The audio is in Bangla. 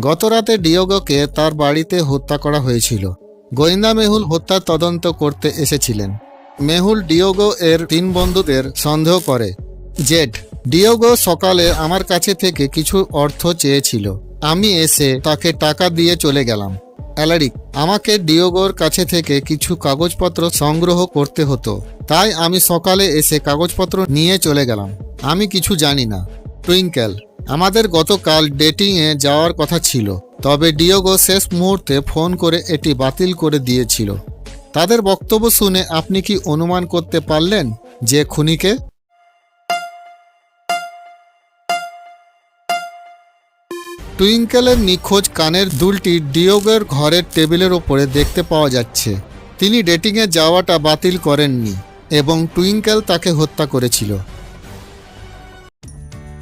গতরাতে ডিওগোকে তার বাড়িতে হত্যা করা হয়েছিল। গোয়েন্দা মেহুল হত্যার তদন্ত করতে এসেছিলেন। মেহুল ডিওগো এর তিন বন্ধুদের সন্দেহ করে। জেড ডিওগো সকালে আমার কাছে থেকে কিছু অর্থ চেয়েছিল। আমি এসে তাকে টাকা দিয়ে চলে গেলাম। অ্যালারিক, আমাকে ডিওগোর কাছে থেকে কিছু কাগজপত্র সংগ্রহ করতে হতো। তাই আমি সকালে এসে কাগজপত্র নিয়ে চলে গেলাম। আমি কিছু জানি না। টুইঙ্কেল আমাদের গতকাল ডেটিংয়ে যাওয়ার কথা ছিল, তবে ডিওগো শেষ মুহূর্তে ফোন করে এটি বাতিল করে দিয়েছিল। তাদের বক্তব্য শুনে আপনি কি অনুমান করতে পারলেন যে খুনিকে? টুইঙ্কেলের নিখোঁজ কানের দুলটি ডিওগের ঘরের টেবিলের ওপরে দেখতে পাওয়া যাচ্ছে। তিনি ডেটিংয়ে যাওয়াটা বাতিল করেননি এবং টুইঙ্কেল তাকে হত্যা করেছিল।